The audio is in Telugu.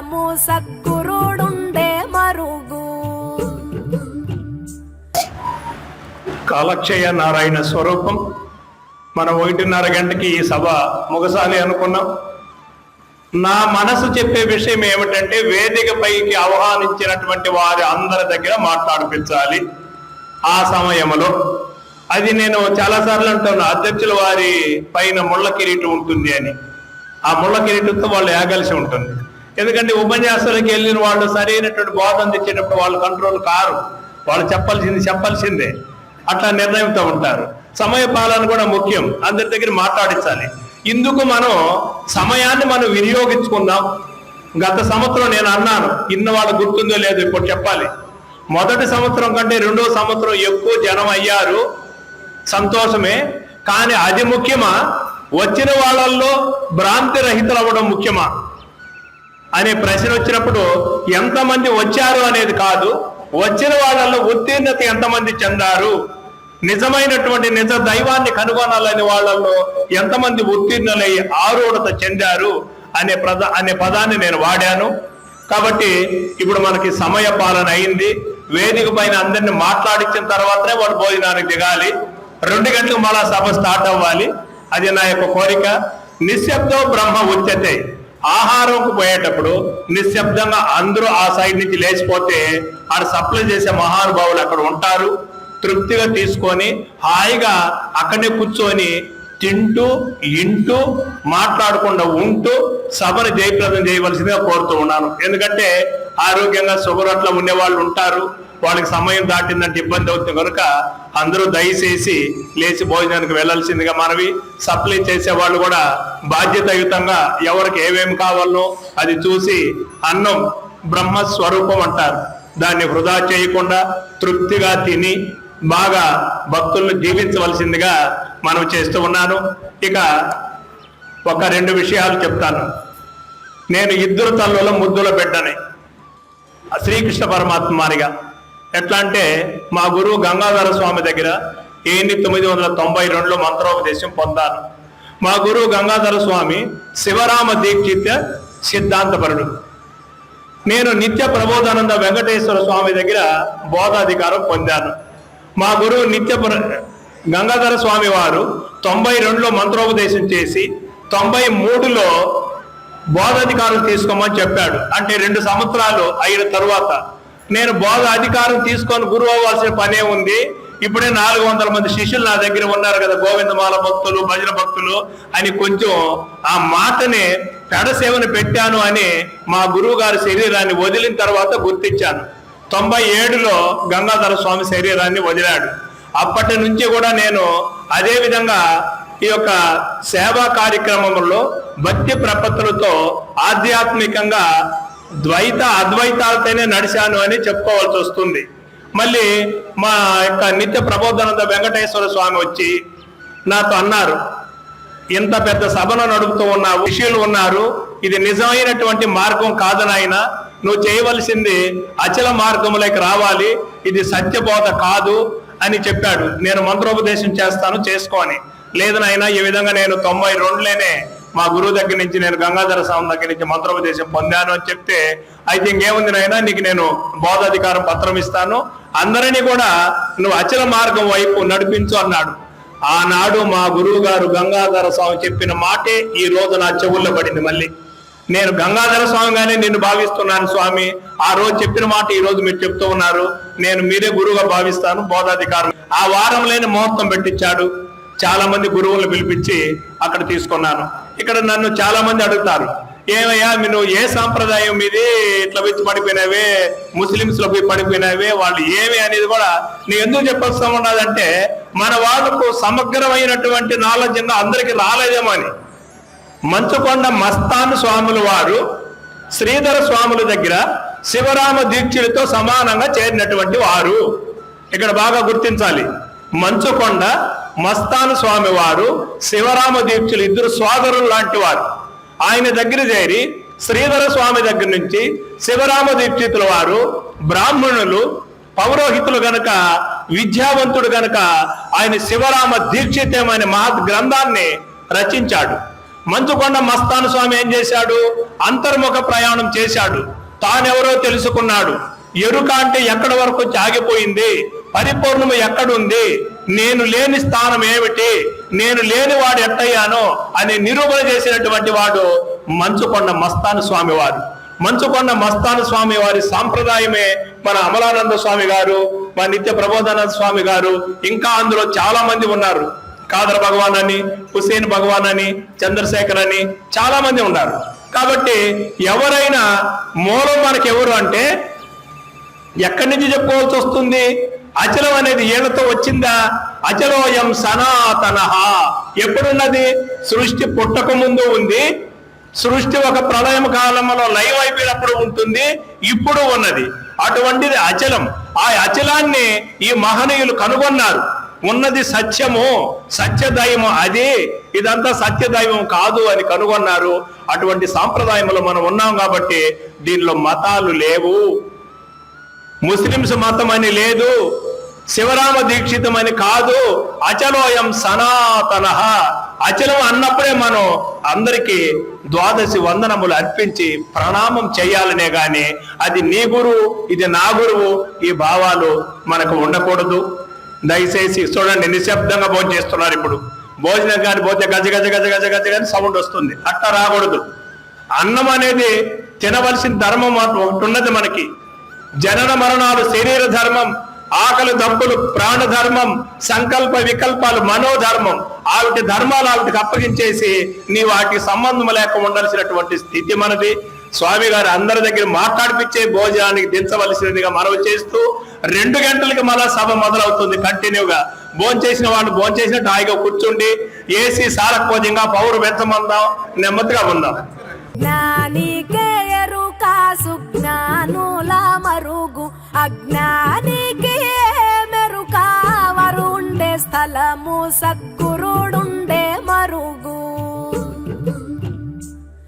కాలము సద్గురుడుండే మరుగు. కాలక్షయ నారాయణ స్వరూపం. మనం ఒకటిన్నర గంటకి ఈ సభ ముగసాలి అనుకున్నాం. నా మనసు చెప్పే విషయం ఏమిటంటే వేదిక పైకి ఆహ్వానించినటువంటి వారి అందరి దగ్గర మాట్లాడిపించాలి. ఆ సమయంలో అది నేను చాలాసార్లు అంటాను అధ్యక్షుల వారి పైన ముళ్ళ కిరీటం ఉంటుంది అని. ఆ ముళ్ళ కిరీటంతో వాళ్ళు ఏగలిసి ఉంటుంది. ఎందుకంటే ఉపన్యాసాలకు వెళ్ళిన వాళ్ళు సరైనటువంటి బోధన తెచ్చేటప్పుడు వాళ్ళు కంట్రోల్ కారు. వాళ్ళు చెప్పాల్సింది చెప్పాల్సిందే. అట్లా నిర్ణయంతో ఉంటారు. సమయ పాలన కూడా ముఖ్యం. అందరి దగ్గర మాట్లాడించాలి. ఇందుకు మనం సమయాన్ని మనం వినియోగించుకుందాం. గత సంవత్సరం నేను అన్నాను ఇన్న వాళ్ళు గుర్తుందో లేదో ఇప్పుడు చెప్పాలి. మొదటి సంవత్సరం కంటే రెండో సంవత్సరం ఎక్కువ జనం అయ్యారు. సంతోషమే. కానీ అది ముఖ్యమా? వచ్చిన వాళ్ళల్లో భ్రాంతి రహితులు అవ్వడం ముఖ్యమా? అనే ప్రశ్న వచ్చినప్పుడు ఎంతమంది వచ్చారు అనేది కాదు వచ్చిన వాళ్ళల్లో ఉత్తీర్ణత ఎంతమంది చెందారు నిజమైనటువంటి నిజ దైవాన్ని కనుగొనాలని వాళ్ళల్లో ఎంతమంది ఉత్తీర్ణులై ఆరూఢత చెందారు అనే ప్రద అనే పదాన్ని నేను వాడాను. కాబట్టి ఇప్పుడు మనకి సమయ పాలన అయింది. వేదిక పైన అందరిని మాట్లాడించిన తర్వాతనే వాడు భోజనానికి దిగాలి. రెండు గంటలకు మళ్ళా సభ స్టార్ట్ అవ్వాలి. అది నా యొక్క కోరిక. నిశ్శబ్దం బ్రహ్మ ఉచ్యతే. ఆహారంకు పోయేటప్పుడు నిశ్శబ్దంగా అందరూ ఆ సైడ్ నుంచి లేచిపోతే ఆడ సప్లై చేసే మహానుభావులు అక్కడ ఉంటారు. తృప్తిగా తీసుకొని హాయిగా అక్కడనే కూర్చొని తింటూ ఇంటూ మాట్లాడకుండా ఉంటూ సభను జయప్రదం చేయవలసిందిగా కోరుతూ ఉన్నాను. ఎందుకంటే ఆరోగ్యంగా షుగర్ అట్లా ఉండే వాళ్ళు ఉంటారు. వాళ్ళకి సమయం దాటిందంటే ఇబ్బంది అవుతుంది. కనుక అందరూ దయచేసి లేచి భోజనానికి వెళ్ళాల్సిందిగా మనవి. సప్లై చేసే వాళ్ళు కూడా బాధ్యతాయుతంగా ఎవరికి ఏమేమి కావాలనో అది చూసి అన్నం బ్రహ్మస్వరూపం అంటారు. దాన్ని వృధా చేయకుండా తృప్తిగా తిని బాగా భక్తులను జీవించవలసిందిగా మనం చేస్తూ ఉన్నాను. ఇక ఒక రెండు విషయాలు చెప్తాను. నేను ఇద్దరు తల్లుల ముద్దుల బిడ్డని. శ్రీకృష్ణ పరమాత్మానిగా. ఎట్లా అంటే మా గురువు గంగాధర స్వామి దగ్గర ఏంది తొమ్మిది వందల తొంభై రెండులో మంత్రోపదేశం పొందాను మా గురువు గంగాధర స్వామి శివరామ దీక్షిత సిద్ధాంతపరుడు. నేను నిత్య ప్రబోధానంద వెంకటేశ్వర స్వామి దగ్గర బోధాధికారం పొందాను. మా గురువు నిత్య ప్ర- గంగాధర స్వామి వారు తొంభై రెండులో మంత్రోపదేశం చేసి తొంభై మూడులో బోధాధికారం తీసుకోమని చెప్పాడు. అంటే రెండు సంవత్సరాలు అయిన తరువాత. నేను బోధ అధికారం తీసుకొని గురువు అవ్వాల్సిన పనే ఉంది. ఇప్పుడే నాలుగు వందల మంది శిష్యులు నా దగ్గర ఉన్నారు కదా గోవిందమాల భక్తులు భజన భక్తులు అని కొంచెం ఆ మాటని పెడసేవను పెట్టాను అని మా గురువు గారి శరీరాన్ని వదిలిన తర్వాత గుర్తించాను. తొంభై ఏడులో గంగాధర స్వామి శరీరాన్ని వదిలాడు. అప్పటి నుంచి కూడా నేను అదే విధంగా ఈ యొక్క సేవా కార్యక్రమంలో భక్తి ప్రపత్తులతో ఆధ్యాత్మికంగా ద్వైత అద్వైతాలతోనే నడిచాను అని చెప్పుకోవాల్సి వస్తుంది. మళ్ళీ మా యొక్క నిత్య ప్రబోధనంద వెంకటేశ్వర స్వామి వచ్చి నాతో అన్నారు ఇంత పెద్ద సభను నడుపుతూ ఉన్నావు శిష్యులు ఉన్నారు ఇది నిజమైనటువంటి మార్గం కాదనాయన నువ్వు చేయవలసింది అచల మార్గములోకి రావాలి ఇది సత్యబోధ కాదు అని చెప్పాడు. నేను మంత్రోపదేశం చేస్తాను చేసుకోని లేదు నాయన ఈ విధంగా నేను తొంభై రెండులోనే మా గురువు దగ్గర నుంచి నేను గంగాధర స్వామి దగ్గర నుంచి మంత్రోపదేశం పొందాను అని చెప్తే అయితే ఇంకేముంది నాయన నీకు నేను బోధాధికారం పత్రం ఇస్తాను. అందరినీ కూడా నువ్వు అచల మార్గం వైపు నడిపించు అన్నాడు. ఆనాడు మా గురువు గారు గంగాధర స్వామి చెప్పిన మాటే ఈ రోజు నా చెవుల్లో పడింది మళ్ళీ. నేను గంగాధర స్వామిగానే నిన్ను భావిస్తున్నాను స్వామి. ఆ రోజు చెప్పిన మాట ఈ రోజు మీరు చెప్తూ ఉన్నారు. నేను మీరే గురువుగా భావిస్తాను బోధాధికారం. ఆ వారంలోనే ముహూర్తం పెట్టించాడు. చాలా మంది గురువులను పిలిపించి అక్కడ తీసుకున్నాను. ఇక్కడ నన్ను చాలా మంది అడుగుతారు. ఏమయ్యా నువ్వు ఏ సాంప్రదాయం మీది? ఇట్లా వచ్చి పడిపోయినవే ముస్లిమ్స్లో పోయి పడిపోయినవే వాళ్ళు ఏమి అనేది కూడా నేను ఎందుకు చెప్పొస్తా ఉన్నదంటే మన వాళ్ళకు సమగ్రమైనటువంటి నాలెడ్జ్ అందరికి రాలేదేమో అని. మంచుకొండ మస్తాన్ స్వాముల వారు శ్రీధర స్వాముల దగ్గర శివరామ దీక్షలతో సమానంగా చేరినటువంటి వారు. ఇక్కడ బాగా గుర్తించాలి. మంచుకొండ మస్తాను స్వామివారు శివరామ దీక్షలు ఇద్దరు సోదరులు లాంటి వారు. ఆయన దగ్గర చేరి శ్రీధర స్వామి దగ్గర నుంచి శివరామ దీక్షితుల వారు బ్రాహ్మణులు పౌరోహితులు గనక విద్యావంతుడు గనక ఆయన శివరామ దీక్షితం అనే మహత్ గ్రంథాన్ని రచించాడు. మంచుకొండ మస్తాను స్వామి ఏం చేశాడు? అంతర్ముఖ ప్రయాణం చేశాడు. తానెవరో తెలుసుకున్నాడు. ఎరుక అంటే ఎక్కడి వరకు ఆగిపోయింది పరిపూర్ణము ఎక్కడుంది? నేను లేని స్థానం ఏమిటి? నేను లేని వాడు ఎట్టయ్యానో? అని నిరూపణ చేసినటువంటి వాడు మంచుకొండ మస్తాను స్వామివారు. మంచుకొండ మస్తాను స్వామి వారి సాంప్రదాయమే మన అమలానంద స్వామి గారు మన నిత్య ప్రబోధానంద స్వామి గారు ఇంకా అందులో చాలా మంది ఉన్నారు. కాదర భగవాన్ అని హుసేన్ భగవాన్ అని చంద్రశేఖర్ అని చాలా మంది ఉన్నారు. కాబట్టి ఎవరైనా మూలం మనకెవరు ఎవరు అంటే ఎక్కడి నుంచి చెప్పుకోవాల్సి వస్తుంది? అచలం అనేది ఏళ్ళతో వచ్చిందా? అచలోయం సనాతన. ఎప్పుడున్నది? సృష్టి పుట్టక ముందు ఉంది. సృష్టి ఒక ప్రళయం కాలంలో లైవ్ అయిపోయినప్పుడు ఉంటుంది. ఇప్పుడు ఉన్నది. అటువంటిది అచలం. ఆ అచలాన్ని ఈ మహనీయులు కనుగొన్నారు. ఉన్నది సత్యము. సత్యదైవం అది. ఇదంతా సత్యదైవం కాదు అని కనుగొన్నారు. అటువంటి సాంప్రదాయంలో మనం ఉన్నాం కాబట్టి దీనిలో మతాలు లేవు. ముస్లింస్ మతం అని లేదు శివరామ దీక్షితం అని కాదు అచలోయం సనాతన. అచలం అన్నప్పుడే మనం అందరికీ ద్వాదశి వందనములు అర్పించి ప్రణామం చేయాలనే గాని అది నీ గురువు ఇది నా గురువు ఈ భావాలు మనకు ఉండకూడదు. దయచేసి చూడండి నిశ్శబ్దంగా భోజనం చేస్తున్నారు ఇప్పుడు. భోజనం కానీ పోతే గజ గజ గజ గజ గజ కానీ సౌండ్ వస్తుంది. అట్ట రాకూడదు. అన్నం అనేది తినవలసిన ధర్మం ఒకటి ఉన్నది మనకి. జనన మరణాలు శరీర ధర్మం ఆకలి దప్పులు ప్రాణ ధర్మం సంకల్ప వికల్పాలు మనోధర్మం ఆవిటి ధర్మాలు ఆవిటికి అప్పగించేసి నీ వాటికి సంబంధం లేక ఉండాల్సినటువంటి స్థితి మనది. స్వామి గారు అందరి దగ్గర మాట్లాడిపించే భోజనానికి దించవలసినదిగా మనవి చేస్తూ రెండు గంటలకి మళ్ళా సభ మొదలవుతుంది కంటిన్యూగా. భోంచేసిన వాళ్ళు భోంచేసినట్టు హాయిగా కూర్చుండి ఏసీ సారకపోజంగా పౌరు పెంచమందాం నెమ్మదిగా ఉందాం. sakura